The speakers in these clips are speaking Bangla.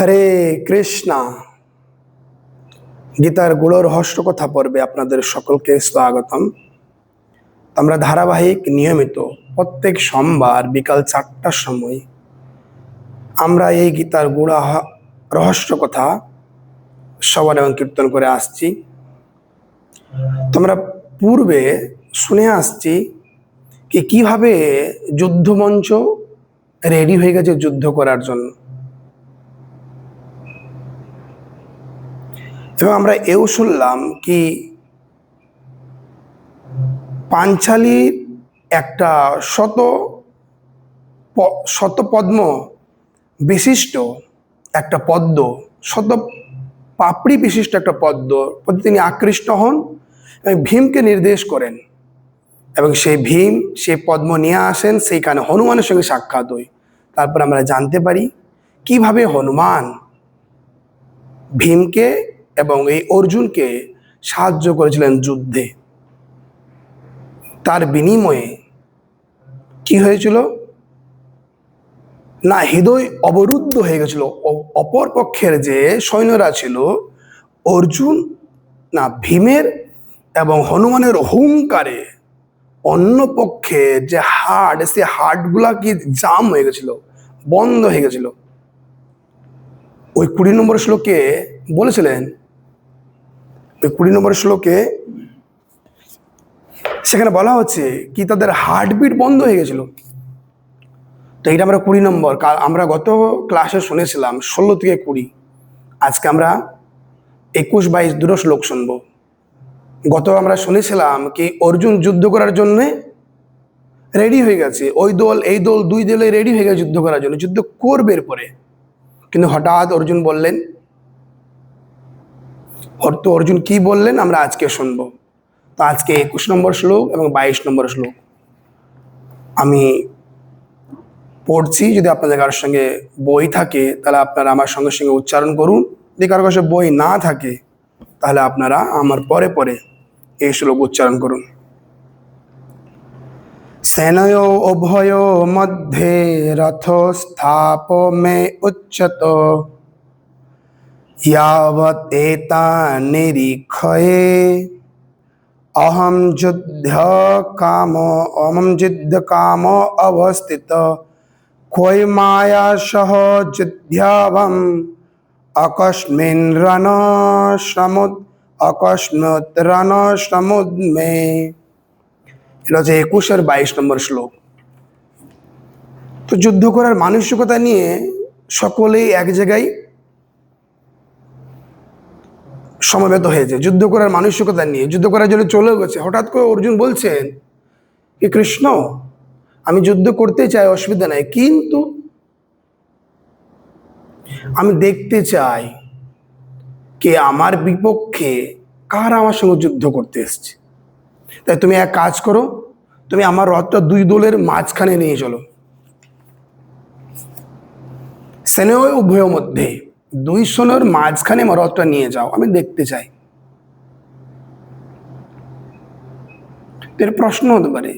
হরে কৃষ্ণা। গীতার গুড় রহস্য কথা পর্বে আপনাদের সকলকে স্বাগতম। আমরা ধারাবাহিক, নিয়মিত প্রত্যেক সোমবার বিকাল চারটার সময় আমরা এই গীতার গুড়া রহস্য কথা সবার এবং কীর্তন করে আসছি। তোমরা পূর্বে শুনে আসছি কি কীভাবে যুদ্ধমঞ্চ রেডি হয়ে গেছে যুদ্ধ করার জন্য। এবং আমরা এও শুনলাম কি পাঞ্চালির একটা শত প- শত পদ্ম বিশিষ্ট একটা পদ্ম, শত পাপড়ি বিশিষ্ট একটা পদ্ম প্রতি তিনি আকৃষ্ট হন এবং ভীমকে নির্দেশ করেন। এবং সেই ভীম, সেই পদ্ম নিয়ে আসেন, সেইখানে হনুমানের সঙ্গে সাক্ষাৎ হয়। তারপর আমরা জানতে পারি কীভাবে হনুমান ভীমকে এবং এই অর্জুনকে সাহায্য করেছিলেন যুদ্ধে। তার বিনিময়ে কি হয়েছিল? না, হৃদয় অবরুদ্ধ হয়ে গেছিল। অপর পক্ষের যে সৈন্যরা ছিল, অর্জুন, না, ভীমের এবং হনুমানের হুঙ্কারে অন্য পক্ষে যে হার্ট সে হার্টগুলা কি জাম হয়ে গেছিল, বন্ধ হয়ে গেছিল। ওই কুড়ি নম্বর শ্লোকে বলেছিলেন কুড়ি নম্বর শ্লোকে সেখানে বলা হচ্ছে কি তাদের হার্টবিট বন্ধ হয়ে গেছিল। তো এটা আমরা কুড়ি নম্বর আমরা গত ক্লাসে শুনেছিলাম ষোলো থেকে কুড়ি। আজকে আমরা একুশ বাইশ দুটো শ্লোক শুনব। গত আমরা শুনেছিলাম কি অর্জুন যুদ্ধ করার জন্যে রেডি হয়ে গেছে। ওই দল, এই দল দুই দলে রেডি হয়ে গেছে যুদ্ধ করার জন্য। যুদ্ধ করবে এরপরে। কিন্তু হঠাৎ অর্জুন বললেন তো অর্জুন কি বললেন আমরা আজকে শুনব। তো আজকে একুশ নম্বর শ্লোক এবং বাইশ নম্বর শ্লোক। আমি পড়ছি, যদি আপনাদের কারোর সঙ্গে বই থাকে, তাহলে আপনারা আমার সঙ্গে সঙ্গে উচ্চারণ করুন। যদি কারোর কাছে বই না থাকে, তাহলে আপনারা আমার পরে পরে এই শ্লোক উচ্চারণ করুন। সেনয় উভয় মধ্যে রথ স্থাপ মে উচ্চত। यावत् एतान्निरीक्षये अहं युद्धकाम अहं युद्धकामो अवस्थित क्वयि माया सह युद्ध्यवम् अकस्मिन् रणसमुद् अकस्मात् रणसमुद्मे এটা হচ্ছে একুশের বাইশ নম্বর শ্লোক তো যুদ্ধ করার মানসিকতা নিয়ে সকলেই এক জায়গায় সমবেত হয়েছে, যুদ্ধ করার মানসিকতা নিয়ে, যুদ্ধ করার জন্য চলে গেছে। হঠাৎ করে অর্জুন বলছেন কি, কৃষ্ণ, আমি যুদ্ধ করতে চাই, অসুবিধা নাই, কিন্তু আমি দেখতে চাই কে আমার বিপক্ষে কার আমার সঙ্গে যুদ্ধ করতে এসছে। তাই তুমি এক কাজ করো, তুমি আমার রথটা দুই দলের মাঝখানে নিয়ে চলো। সেনেও উভয় মধ্যে দুই সোনার মাঝখানে আমার রথটা নিয়ে যাও, আমি দেখতে চাই। এর প্রশ্ন হতে পারে,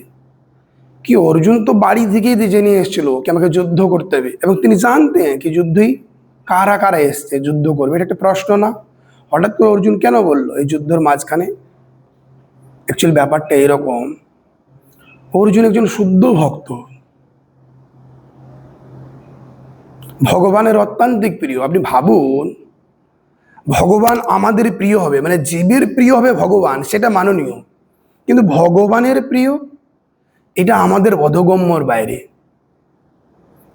কি অর্জুন তো বাড়ি থেকেই দিয়ে জেনে এসেছিল কি আমাকে যুদ্ধ করতে হবে। এবং তিনি জানতেন কি যুদ্ধই কারা কারা এসছে, যুদ্ধ করবে, এটা একটা প্রশ্ন না। হঠাৎ করে অর্জুন কেন বলল, এই যুদ্ধের মাঝখানে? অ্যাকচুয়ালি ব্যাপারটা এরকম, অর্জুন একজন শুদ্ধ ভক্ত। ভগবানের অত্যান্তিক প্রিয়। আপনি ভাবুন, ভগবান আমাদের প্রিয় হবে মানে জীবের প্রিয় হবে ভগবান, সেটা মাননীয়। কিন্তু ভগবানের প্রিয়, এটা আমাদের বোধগম্যর বাইরে।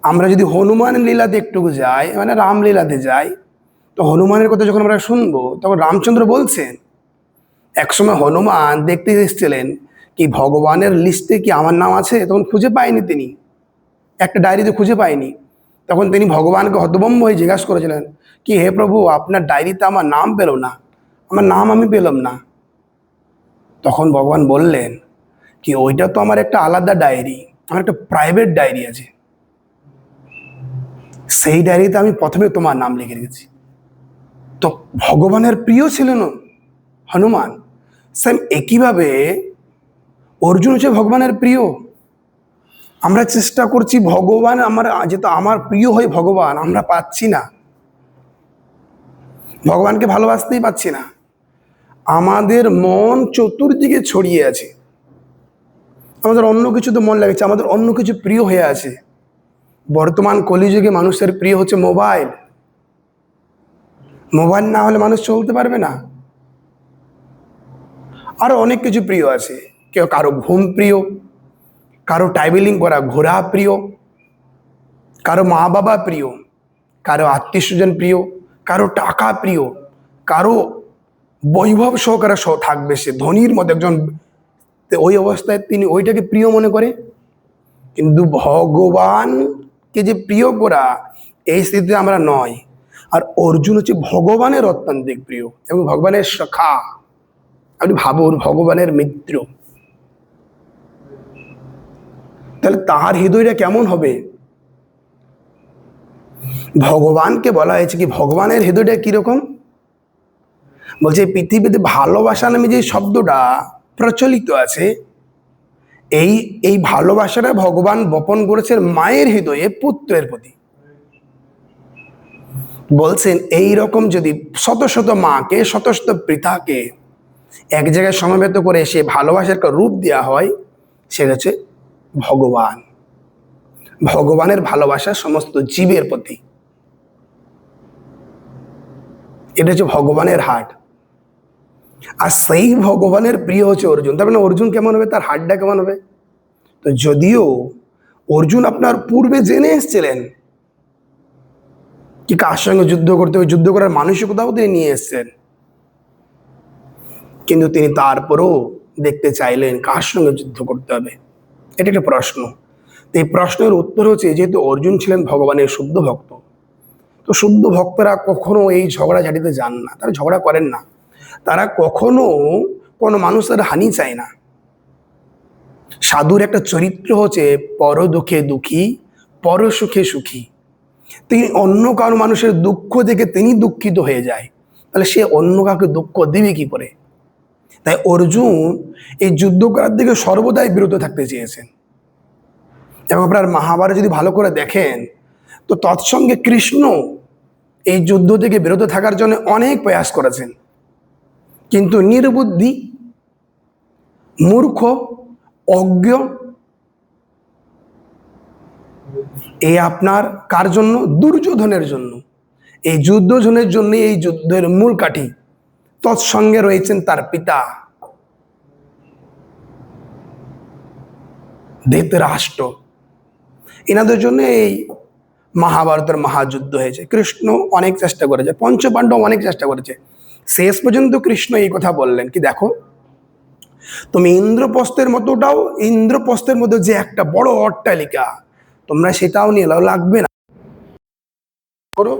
আমরা যদি হনুমান লীলাতে একটু যাই মানে রামলীলাতে যাই, তো হনুমানের কথা যখন আমরা শুনব, তখন রামচন্দ্র বলছেন, একসময় হনুমান দেখতে এসেছিলেন কি ভগবানের লিস্টে কি আমার নাম আছে? তখন খুঁজে পায়নি তিনি। একটা ডায়েরিতে খুঁজে পায়নি। তখন তিনি ভগবানকে হতবম্ব হয়ে জিজ্ঞাসা করেছিলেন, কি হে প্রভু, আপনার ডায়েরিতে আমার নাম পেল না? আমার নাম আমি পেলাম না? তখন ভগবান বললেন, কি ওইটা তো আমার একটা আলাদা ডায়েরি, আমার একটা প্রাইভেট ডায়েরি আছে। সেই ডায়েরিতে আমি প্রথমে তোমার নাম লিখে রেখেছি। তো ভগবানের প্রিয় ছিলেন হনুমান, সেম একইভাবে অর্জুন হচ্ছে ভগবানের প্রিয়। আমরা চেষ্টা করছি, ভগবান আমার, যেহেতু আমার প্রিয় হয় ভগবান, আমরা পাচ্ছি না। ভগবানকে ভালোবাসতেই পাচ্ছি না। আমাদের মন চতুর্দিকে ছড়িয়ে আছে। আমাদের অন্য কিছুতে মন লাগছে, আমাদের অন্য কিছু প্রিয় হয়ে আছে। বর্তমান কলিযুগে মানুষের প্রিয় হচ্ছে মোবাইল। মোবাইল না হলে মানুষ চলতে পারবে না। আরও অনেক কিছু প্রিয় আছে। কেউ কারও ঘুম প্রিয় কারও ট্রাভেলিং করা ঘোরা প্রিয়, কারও মা বাবা প্রিয়, কারও আত্মীয় স্বজন প্রিয়, কারও টাকা প্রিয়, কারও বৈভব সহকারে থাকবে সে, ধনির মতো একজন ওই অবস্থায় তিনি ওইটাকে প্রিয় মনে করে। কিন্তু ভগবানকে যে প্রিয় করা, এই স্থিতিতে আমরা নয়। আর অর্জুন হচ্ছে ভগবানের অত্যান্তিক প্রিয় এবং ভগবানের সখা। আপনি ভাবুন, ভগবানের মিত্র। তাহলে তার হৃদয়টা কেমন হবে? ভগবানকে বলা হয়েছে কি, ভগবানের হৃদয়টা কীরকম? বলছে পৃথিবীতে ভালোবাসা নামে যে শব্দটা প্রচলিত আছে, এই এই ভালোবাসাটা ভগবান বপন করেছেন মায়ের হৃদয়ে, পুত্রের প্রতি। বলছেন, এই রকম যদি শত শত মাকে, শত শত পিতাকে এক জায়গায় সমবেত করে সে ভালোবাসার রূপ দেওয়া হয়, সেটা হচ্ছে ভগবান। ভগবানের ভালোবাসা সমস্ত জীবের প্রতি। এটা হচ্ছে ভগবানের হাট আর সেই ভগবানের প্রিয় হচ্ছে অর্জুন। তার মানে অর্জুন কেমন হবে? তার হাটটা কেমন হবে? তো যদিও অর্জুন আপনার পূর্বে জেনে এসেছিলেন কি কার সঙ্গে যুদ্ধ করতে হবে, যুদ্ধ করার মানসিকতাও তিনি নিয়ে এসেছেন। কিন্তু তিনি তারপরেও দেখতে চাইলেন কার সঙ্গে যুদ্ধ করতে হবে। এটা একটা প্রশ্ন। তো এই প্রশ্নের উত্তর হচ্ছে, যেহেতু অর্জুন ছিলেন ভগবানের শুদ্ধ ভক্ত, তো শুদ্ধ ভক্তরা কখনো এই ঝগড়া ঝাঁটিতে যান না, তারা ঝগড়া করেন না। তারা কখনো কোনো মানুষের হানি চায় না। সাধুর একটা চরিত্র হচ্ছে, পর দুঃখে দুঃখী, পর সুখে সুখী। তিনি অন্য কারও মানুষের দুঃখ দেখে তিনি দুঃখিত হয়ে যায়। তাহলে সে অন্য কাউকে দুঃখ দিবে কি করে? তাই অর্জুন এই যুদ্ধ করার দিকে সর্বদাই বিরত থাকতে চেয়েছেন। এবং আপনার মহাভারত যদি ভালো করে দেখেন, তো তৎসঙ্গে কৃষ্ণ এই যুদ্ধ থেকে বিরত থাকার জন্য অনেক প্রয়াস করেছেন। কিন্তু নির্বুদ্ধি, মূর্খ, অজ্ঞ এই আপনার কার জন্য? দুর্যোধনের জন্য। এই যুদ্ধজনের জন্য এই যুদ্ধের মূল কাঠি। তৎসঙ্গে রয়েছেন তার পিতা। ধৃতরাষ্ট্র। এনাদের জন্য এই মহাভারতের মহাযুদ্ধ হয়েছে। কৃষ্ণ অনেক চেষ্টা করেছে, পঞ্চপাণ্ডব অনেক চেষ্টা করেছে। শেষ পর্যন্ত কৃষ্ণ এই কথা বললেন কি, দেখো, তুমি ইন্দ্রপ্রস্থের মতোটাও ইন্দ্রপ্রস্থের মধ্যে যে একটা বড় অট্টালিকা তোমরা সেটাও নিয়ে লাগবে না। করো,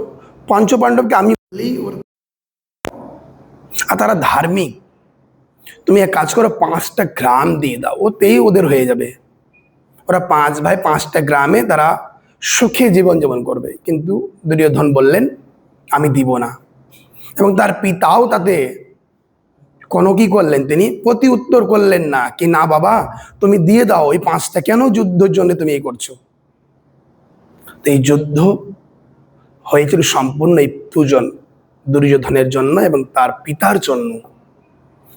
পঞ্চপাণ্ডবকে আমি আর তারা ধার্মিক। তুমি এক কাজ করো, পাঁচটা গ্রাম দিয়ে দাও, ওতেই ওদের হয়ে যাবে। ওরা পাঁচ ভাই পাঁচটা গ্রামে তারা সুখে জীবনযাপন করবে। কিন্তু দুর্যোধন বললেন, আমি দিব না। এবং তার পিতাও তাতে কোনো কি করলেন তিনি, প্রতি উত্তর করলেন না, কি না বাবা, তুমি দিয়ে দাও, এই পাঁচটা কেন যুদ্ধের জন্য তুমি এই করছ? এই যুদ্ধ হয়েছিল সম্পূর্ণ এই দুজন দুর্যোধনের জন্য এবং তার পিতার জন্য।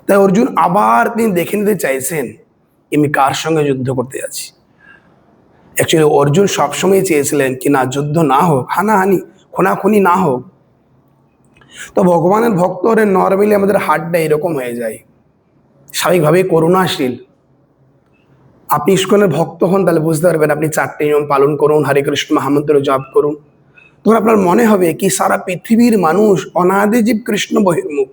তাই অর্জুন আবার তিনি দেখে নিতে চাইছেন, আমি কার সঙ্গে যুদ্ধ করতে যাচ্ছি? অ্যাকচুয়ালি অর্জুন সবসময় চেয়েছিলেন কি, না, যুদ্ধ না হোক, হানাহানি, খুনাখুনি না হোক। তো ভগবানের ভক্তরে নর্মালি আমাদের হাটটা এরকম হয়ে যায়। স্বাভাবিকভাবেই করুণাশীল। আপনি ইস্কনের ভক্ত হন, তাহলে বুঝতে পারবেন আপনি চারটে নিয়ম পালন করুন, হরে কৃষ্ণ, মহামন্ত্র জপ করুন। তখন আপনার মনে হবে কি সারা পৃথিবীর মানুষ অনাদি জীব কৃষ্ণ বহির্মুখ?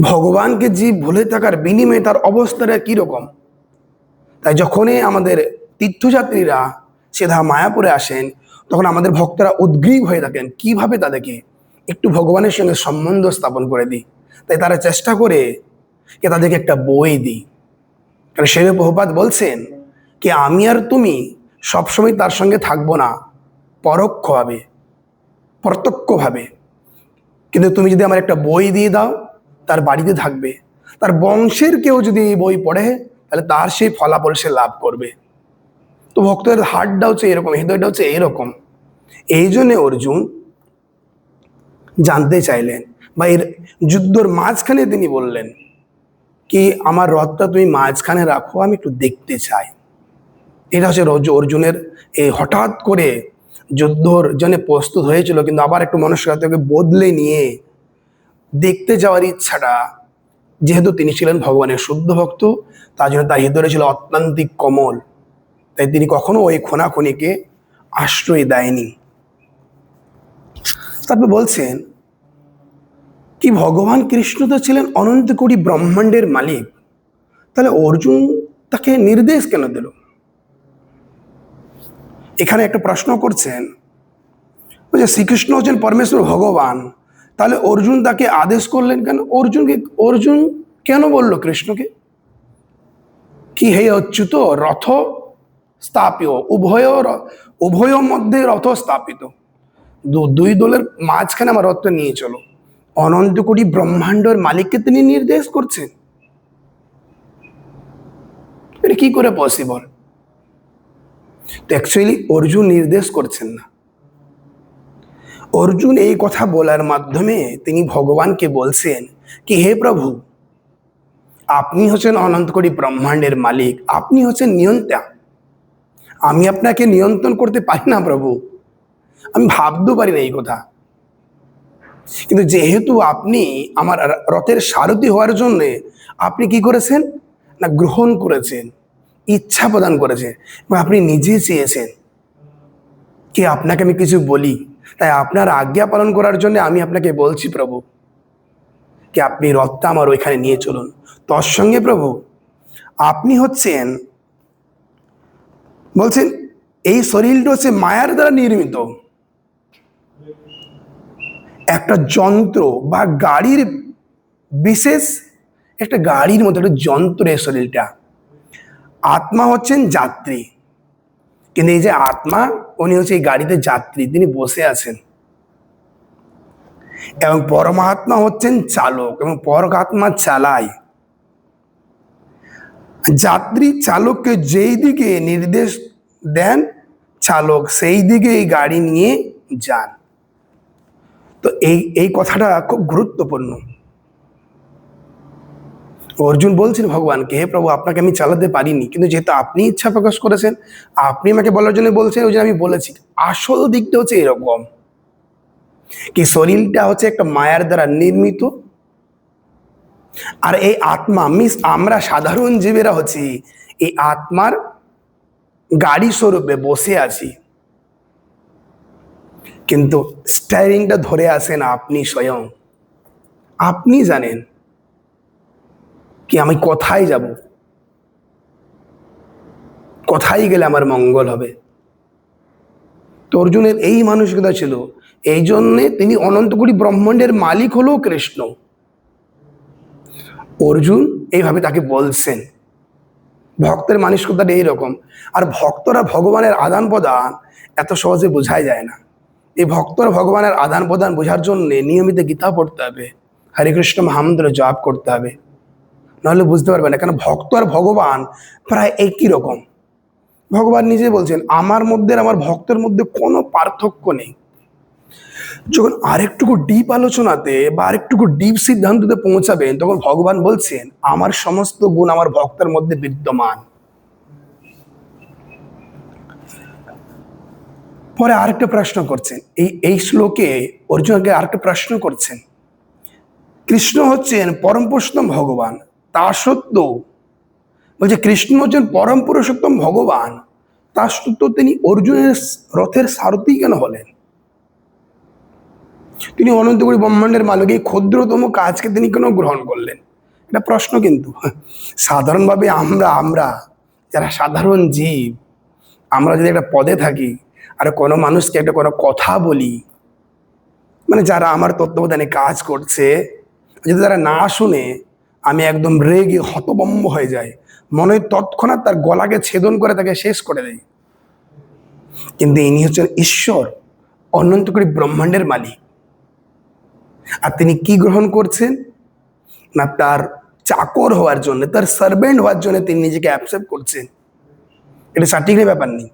ভগবানকে জীব ভুলে থাকার বিনিময়ে তার অবস্থাটা কীরকম? তাই যখনই আমাদের তীর্থযাত্রীরা সেধা মায়াপুরে আসেন, তখন আমাদের ভক্তরা উদ্গ্রীব হয়ে থাকেন, কীভাবে তাদেরকে একটু ভগবানের সঙ্গে সম্বন্ধ স্থাপন করে দিই। তাই তারা চেষ্টা করে কে তাদেরকে একটা বই দিই। কারণ সেরে প্রভুপাত বলছেন কি, আমি আর তুমি সবসময় তার সঙ্গে থাকব না। পরোক্ষভাবে, প্রত্যক্ষভাবে। কিন্তু তুমি যদি আমার একটা বই দিয়ে দাও, তার বাড়িতে থাকবে, তার বংশের কেউ যদি এই বই পড়ে, তাহলে তার সেই ফলাফল সে লাভ করবে। তো ভক্তদের হার্টটা হচ্ছে এরকম হৃদয়টা হচ্ছে এরকম। এই জন্যে অর্জুন জানতে চাইলেন বা এর যুদ্ধর মাঝখানে তিনি বললেন কি, আমার রথটা তুমি মাঝখানে রাখো, আমি একটু দেখতে চাই। এটা হচ্ছে অর্জুনের এই হঠাৎ করে যুদ্ধর জন্য প্রস্তুত হয়েছিল, কিন্তু আবার একটু মনস্কারতাকে বদলে নিয়ে দেখতে যাওয়ার ইচ্ছাটা, যেহেতু তিনি ছিলেন ভগবানের শুদ্ধ ভক্ত, তার জন্য তার হৃদয়ে ছিল অত্যান্তিক কমল। তাই তিনি কখনো ওই খোনাখনিকে আশ্রয় দেয়নি। তারপর বলছেন, কি ভগবান কৃষ্ণ তো ছিলেন অনন্ত কোটি ব্রহ্মাণ্ডের মালিক, তাহলে অর্জুন তাকে নির্দেশ কেন দিল? এখানে একটা প্রশ্ন করছেন যে শ্রীকৃষ্ণ হচ্ছেন পরমেশ্বর ভগবান, তাহলে অর্জুন তাকে আদেশ করলেন কেন? অর্জুনকে, অর্জুন কেন বলল কৃষ্ণকে? কি হে অচ্যুত রথ স্থাপিত, উভয় উভয় মধ্যে রথ স্থাপিত। দুই দলের মাঝখানে আমার রথটা নিয়ে চলো। অনন্ত কোটি ব্রহ্মাণ্ডের মালিককে তিনি নির্দেশ করছেন। এটা কি করে পসিবল তো অ্যাকচুয়ালি অর্জুন নির্দেশ করছেন না। অর্জুন এই কথা বলার মাধ্যমে তিনি ভগবানকে বলছেন কি, হে প্রভু, আপনি হচ্ছেন অনন্ত কোটি ব্রহ্মাণ্ডের মালিক, আপনি হচ্ছেন নিয়ন্তা। আমি আপনাকে নিয়ন্ত্রণ করতে পারি না প্রভু। আমি ভাবতেও পারি না এই কথা। কিন্তু যেহেতু আপনি আমার রথের সারথি হওয়ার জন্যে আপনি কি করেছেন? না, গ্রহণ করেছেন। ইচ্ছা প্রদান করেছে। এবং আপনি নিজে চেয়েছেন কি আপনাকে আমি কিছু বলি? তাই আপনার আজ্ঞা পালন করার জন্য আমি আপনাকে বলছি, প্রভু, কি আপনি রথটা আমার ওইখানে নিয়ে চলুন। তোর সঙ্গে প্রভু, আপনি হচ্ছেন, বলছেন, এই শরীরটা হচ্ছে মায়ার দ্বারা নির্মিত। একটা যন্ত্র বা গাড়ির বিশেষ, একটা গাড়ির মতো একটা যন্ত্র এই শরীরটা। আত্মা হচ্ছেন যাত্রী। কিন্তু এই যে আত্মা, উনি হচ্ছে এই গাড়িতে যাত্রী, তিনি বসে আছেন। এবং পরমাত্মা হচ্ছেন চালক, এবং পরমাত্মা চালায়। যাত্রী চালককে যেই দিকে নির্দেশ দেন, চালক সেই দিকে এই গাড়ি নিয়ে যান। তো এই এই কথাটা খুব গুরুত্বপূর্ণ। অর্জুন বলছেন ভগবানকে হে প্রভু, আপনাকে আমি চালাতে পারিনি। কিন্তু যেহেতু আপনি ইচ্ছা প্রকাশ করেছেন, আপনি আমাকে বলার জন্য বলছেন, ওই জন্য আমি বলেছি। আসল দিকটা হচ্ছে এরকম। কি শরীরটা হচ্ছে একটা মায়ার দ্বারা নির্মিত, আর এই আত্মা, মিস, আমরা সাধারণ জীবেরা হচ্ছি, এই আত্মার গাড়ি স্বরূপে বসে আছি। কিন্তু স্টারিংটা ধরে আসেন আপনি স্বয়ং। আপনি জানেন কি আমি কোথায় যাব? কোথায় গেলে আমার মঙ্গল হবে? তো অর্জুনের এই মানসিকতা ছিল। এই জন্যে তিনি অনন্ত ব্রহ্মাণ্ডের মালিক হলো কৃষ্ণ। অর্জুন এইভাবে তাকে বলছেন। ভক্তের মানসিকতাটা এইরকম। আর ভক্তরা ভগবানের আদান প্রদান এত সহজে বোঝাই যায় না। এই ভক্তরা ভগবানের আদান প্রদান বোঝার জন্য নিয়মিত গীতা পড়তে হবে। হরে কৃষ্ণ, মহামন্ত্র জপ করতে হবে। নাহলে বুঝতে পারবে না। কেন ভক্ত আর ভগবান প্রায় একই রকম। ভগবান নিজে বলছেন, আমার মধ্যে আমার ভক্তের মধ্যে কোনো পার্থক্য নেই। যখন আরেকটুকু ডিপ আলোচনাতে বা আরেকটুকু ডিপ সিদ্ধান্ততে পৌঁছাবেন, তখন ভগবান বলছেন, আমার সমস্ত গুণ আমার ভক্তের মধ্যে বিদ্যমান। পরে আরেকটা প্রশ্ন করছেন, এই এই শ্লোকে অর্জুনকে আরেকটা প্রশ্ন করছেন। কৃষ্ণ হচ্ছেন পরম ভগবান তা সত্ত্বেও বলছে, কৃষ্ণ হচ্ছেন পরম পুরুষোত্তম ভগবান। তা সত্ত্বেও তিনি অর্জুনের রথের সারথি কেন হলেন? তিনি অনন্তগুড়ি ব্রহ্মাণ্ডের মালিক এই ক্ষুদ্রতম কাজকে তিনি কেন গ্রহণ করলেন? এটা প্রশ্ন কিন্তু। সাধারণভাবে আমরা আমরা যারা সাধারণ জীব, আমরা যদি একটা পদে থাকি আর কোনো মানুষকে একটা কোনো কথা বলি মানে যারা আমার তত্ত্বাবধানে কাজ করছে, যদি তারা না শুনে আমি একদম রেগে হতবম্ব হয়ে যাই। মনে হয় তৎক্ষণাৎ তার গলাকে ছেদন করে তাকে শেষ করে দেয় কিন্তু ইনি হচ্ছেন ঈশ্বর, অনন্তকরী ব্রহ্মাণ্ডের মালিক। আর তিনি কি গ্রহণ করছেন? না তার চাকর হওয়ার জন্য, তার সার্ভেন্ট হওয়ার জন্য তিনি নিজেকে অ্যাকসেপ্ট করছেন। এটা সার্টিফিকেট ব্যাপার নেই।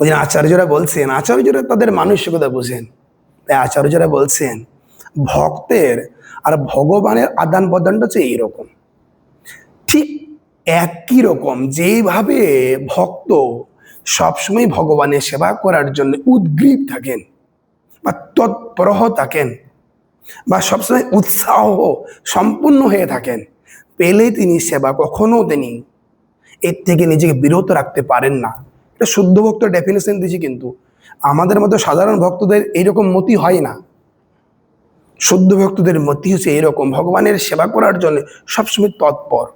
ওই জন্য আচার্যরা বলছেন, আচার্যরা তাদের মানসিকতা বোঝেন। তাই আচার্যরা বলছেন, ভক্তের আর ভগবানের আদান প্রদানটা হচ্ছে এইরকম। ঠিক একই রকম যেভাবে ভক্ত সবসময় ভগবানের সেবা করার জন্য উদ্গ্রীব থাকেন বা তৎপরহ থাকেন বা সবসময় উৎসাহ সম্পূর্ণ হয়ে থাকেন পেলে তিনি সেবা কখনো তিনি এর থেকে নিজেকে বিরত রাখতে পারেন না। এটা শুদ্ধ ভক্ত ডেফিনেশন দিয়েছি কিন্তু। আমাদের মতো সাধারণ ভক্তদের এইরকম মতি হয় না। শুদ্ধ ভক্তদের মতি হচ্ছে এরকম। ভগবানের সেবা করার জন্য সবসময় তৎপর।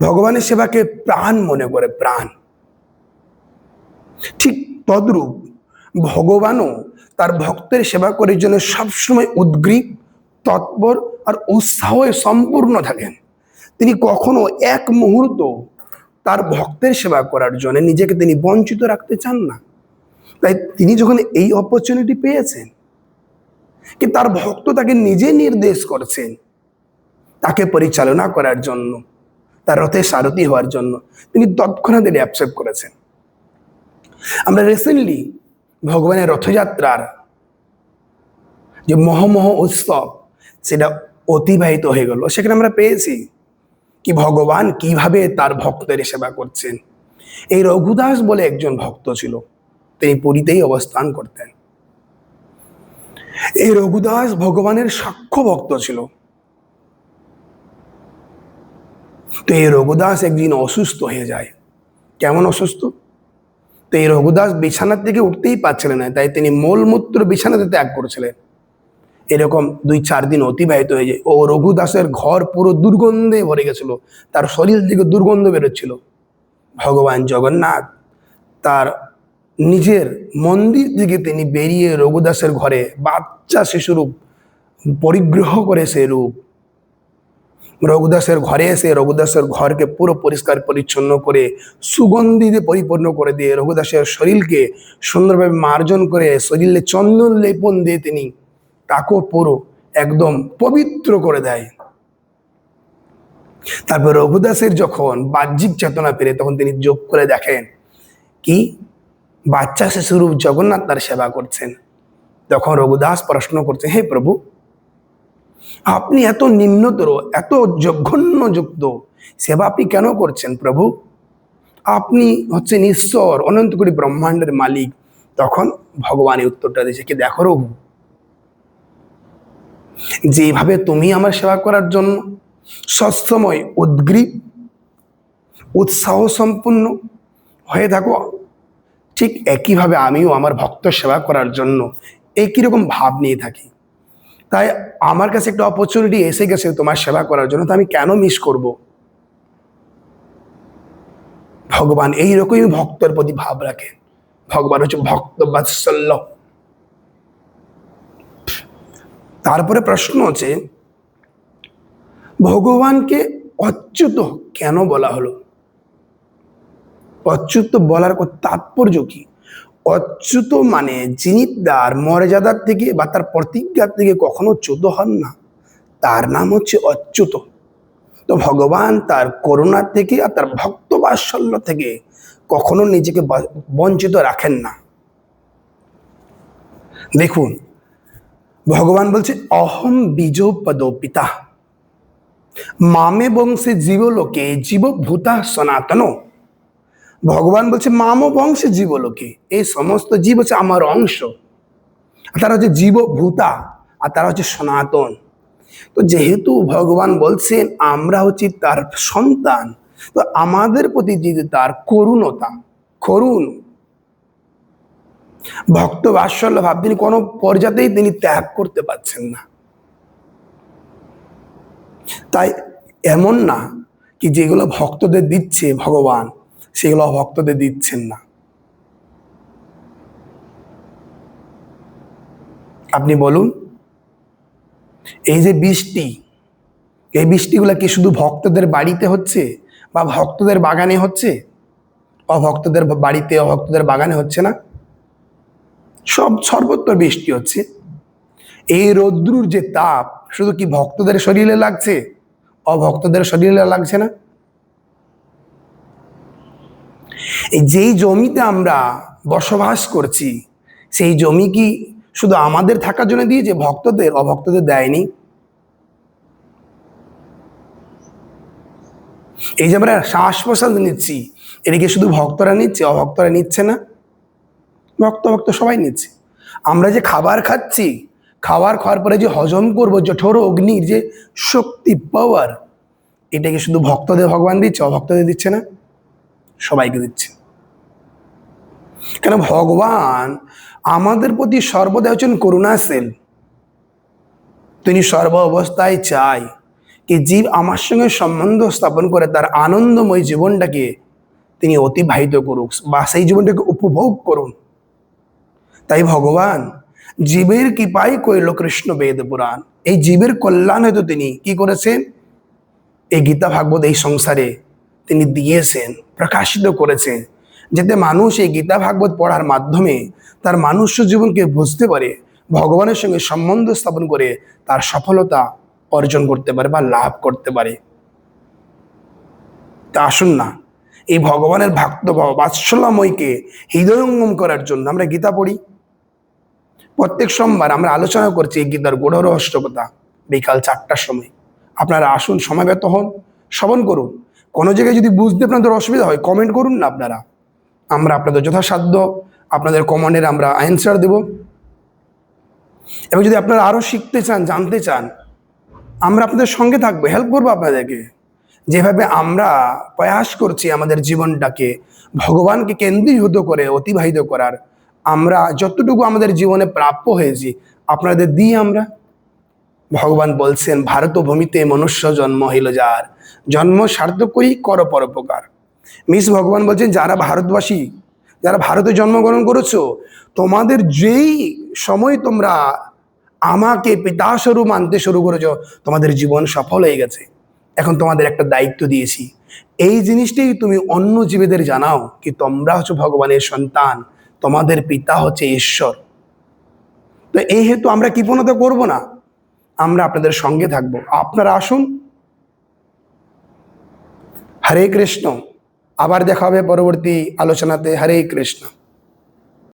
ভগবানের সেবাকে প্রাণ মনে করে, প্রাণ। ঠিক তদ্রূপ ভগবানও তার ভক্তের সেবা করার জন্য সবসময় উদ্গ্রীব, তৎপর আর উৎসাহে সম্পূর্ণ থাকেন। তিনি কখনো এক মুহূর্ত তার ভক্তের সেবা করার জন্য নিজেকে তিনি বঞ্চিত রাখতে চান না। তাই তিনি যখন এই অপরচুনিটি পেয়েছেন কি তার ভক্ত তাকে নিজে নির্দেশ করছেন? তাকে পরিচালনা করার জন্য, তার রথে সারথি হওয়ার জন্য তিনি তৎক্ষণাৎ এটি অ্যাকসেপ্ট করেছেন। আমরা রিসেন্টলি ভগবানের রথযাত্রার যে মহমহ উৎসব, সেটা অতিবাহিত হয়ে গেল। সেখানে আমরা পেয়েছি কি ভগবান কীভাবে তার ভক্তের সেবা করছেন। এই রঘুদাস বলে একজন ভক্ত ছিল। তিনি পুরীতেই অবস্থান করতেন। এই রঘুদাস ভগবানের সাক্ষ্য ভক্ত ছিল। তো এই রঘুদাস একদিন অসুস্থ হয়ে যায়। কেমন অসুস্থ? তো এই রঘুদাস বিছানার থেকে উঠতেই পারছিলেন না, তাই তিনি মলমূত্র বিছানাতে ত্যাগ করেছিলেন। এরকম দুই চার দিন অতিবাহিত হয়ে যায়। ও রঘুদাসের ঘর পুরো দুর্গন্ধে ভরে গেছিল, তার শরীর থেকে দুর্গন্ধ বেরোচ্ছিল। ভগবান জগন্নাথ তার নিজের মন্দির থেকে তিনি বেরিয়ে রঘুদাসের ঘরে বাচ্চা শিশুরূপ পরিগ্রহ করে সে রূপ। রঘুদাসের ঘরে এসে রঘুদাসের ঘরকে পুরো পরিষ্কার পরিচ্ছন্ন করে, সুগন্ধিতে পরিপূর্ণ করে দিয়ে রঘুদাসের শরীরকে সুন্দরভাবে মার্জন করে শরীরে চন্দন লেপন দিয়ে তিনি তাকেও পুরো একদম পবিত্র করে দেয়। তারপর রঘুদাসের যখন বাহ্যিক চেতনা পেরে তখন তিনি যোগ করে দেখেন, কি? বাচ্চা শিশুরূপ জগন্নাথ তার সেবা করছেন। তখন রঘুদাস প্রশ্ন করছে, হে প্রভু, আপনি এত নিম্নতর, এত জঘন্যযুক্ত সেবা আপনি কেন করছেন প্রভু? আপনি হচ্ছেন ঈশ্বর, অনন্ত কোটি ব্রহ্মাণ্ডের মালিক। তখন ভগবান উত্তরটা দিয়েছে, কি দেখো রঘু, যেভাবে তুমি আমার সেবা করার জন্য সবসময় উদ্গ্রীব উৎসাহ সম্পূর্ণ হয়ে থাকো ঠিক একইভাবে আমিও আমার ভক্ত সেবা করার জন্য একই রকম ভাব নিয়ে থাকি। তাই আমার কাছে একটা অপরচুনিটি এসে গেছে তোমার সেবা করার জন্য, তো আমি কেন মিস করব? ভগবান এইরকমই ভক্তের প্রতি ভাব রাখে। ভগবান হচ্ছে ভক্ত বাৎসল্য। তারপরে প্রশ্ন হচ্ছে, ভগবানকে অচ্যুত কেন বলা হলো? অচ্যুত বলার তাৎপর্য কি? অচ্যুত মানে যিনি তার মর্যাদার থেকে বা তার প্রতিজ্ঞার থেকে কখনো চ্যুত হন না। তার নাম হচ্ছে অচ্যুত। তো ভগবান তার করুণার থেকে আর তার ভক্ত বাৎসল্য থেকে কখনো নিজেকে বঞ্চিত রাখেন না। দেখুন, ভগবান বলছে, অহম বীজ পদ পিতা। মামে বংশে জীবলোকে জীবভূতা সনাতন। ভগবান বলছে, মাম বংশে জীবলোকে। এই সমস্ত জীব হচ্ছে আমার অংশ। আর তারা হচ্ছে জীবভূতা, আর তারা হচ্ছে সনাতন। তো যেহেতু ভগবান বলছেন, আমরা হচ্ছি তার সন্তান, তো আমাদের প্রতি যদি তার করুণতা, করুণ। ভক্ত বাৎসল্য ভাব, তিনি কোনো পর্যাতেই তিনি ত্যাগ করতে পারছেন না। তাই এমন না, কি যেগুলো ভক্তদের দিচ্ছে ভগবান। সেগুলো ভক্তদের দিচ্ছেন না। আপনি বলুন, এই যে বৃষ্টি, এই বৃষ্টিগুলো কি শুধু ভক্তদের বাড়িতে হচ্ছে বা ভক্তদের বাগানে হচ্ছে? অভক্তদের বাড়িতে, অভক্তদের বাগানে হচ্ছে না? সব সর্বত্র বৃষ্টি হচ্ছে। এই রৌদ্রুর যে তাপ, শুধু কি ভক্তদের শরীরে লাগছে? অভক্তদের শরীরে লাগছে না? এই যেই জমিতে আমরা বসবাস করছি, সেই জমি কি শুধু আমাদের থাকার জন্য দিয়েছে, ভক্তদের? অভক্তদের দেয়নি। এই যে আমরা শ্বাস প্রশ্বাস নিচ্ছি, এটা কি শুধু ভক্তরা নিচ্ছে, অভক্তরা নিচ্ছে না? ভক্ত ভক্ত সবাই নিচ্ছে। আমরা যে খাবার খাচ্ছি, খাবার খাওয়ার পরে যে হজম করব জঠোর অগ্নির যে শক্তি পাওয়ার এটাকে শুধু ভক্তদের ভগবান দিচ্ছে, অভক্তদের দিচ্ছে না? সবাইকে দিচ্ছে। কেন ভগবান আমাদের প্রতি সর্বদা হচ্ছেন করুণাশীল। তিনি সর্ব অবস্থায় চাই কি জীব আমার সঙ্গে সম্বন্ধ স্থাপন করে তার আনন্দময় জীবনটাকে তিনি অতিবাহিত করুক বা সেই জীবনটাকে উপভোগ করুন। তাই ভগবান জীবের কৃপাই কইল কৃষ্ণ বেদ পুরাণ। এই জীবের কল্যাণ হয়তো তিনি কি করেছেন? এই গীতা ভাগবত এই সংসারে তিনি দিয়েছেন, প্রকাশিত করেছেন, যাতে মানুষ এই গীতা ভাগবত পড়ার মাধ্যমে তার মানুষ্য জীবনকে বুঝতে পারে, ভগবানের সঙ্গে সম্বন্ধ স্থাপন করে তার সফলতা অর্জন করতে পারে বা লাভ করতে পারে। তা আসুন না, এই ভগবানের ভক্ত ভাব বাৎসল্যময়কে হৃদয়ঙ্গম করার জন্য আমরা গীতা পড়ি। প্রত্যেক সোমবার আমরা আলোচনা করছি এই গীতার গূঢ় রহস্য কথা বিকাল চারটার সময়। আপনারা আসুন সময়গত হন, শ্রবণ করুন। কোনো জায়গায় যদি বুঝতে আপনাদের অসুবিধা হয় কমেন্ট করুন না আপনারা। আমরা আপনাদের যথাসাধ্য, আপনাদের কমেন্টের আমরা অ্যান্সার দেব। এবং যদি আপনারা আরও শিখতে চান, জানতে চান, আমরা আপনাদের সঙ্গে থাকব হেল্প করব আপনাদেরকে। যেভাবে আমরা প্রয়াস করছি আমাদের জীবনটাকে ভগবানকে কেন্দ্রীভূত করে, অতিবাহিত করার, আমরা যতটুকু আমাদের জীবনে প্রাপ্য হয়েছি, আপনাদের দিই আমরা। ভগবান বলছেন ভারত ভূমিতে মনুষ্য জন্ম হইল যার? জন্ম সার্থক করি কর পরোপকার। মিস ভগবান বলছেন, যারা ভারতবাসী, যারা ভারতে জন্মগ্রহণ করেছ, তোমাদের যেই সময় তোমরা আমাকে পিতাস্বরূপ মানতে শুরু করেছ, তোমাদের জীবন সফল হয়ে গেছে। এখন তোমাদের একটা দায়িত্ব দিয়েছি। এই জিনিসটাই তুমি অন্য জীবেদের জানাও কি তোমরা হচ্ছে ভগবানের সন্তান, তোমাদের পিতা হচ্ছে ঈশ্বর। তো এই হেতু আমরা কৃপণতা করব না। আমরা আপনাদের সঙ্গে থাকব। আপনারা আসুন। হরে কৃষ্ণ। আবার দেখা হবে পরবর্তী আলোচনাতে। হরে কৃষ্ণ।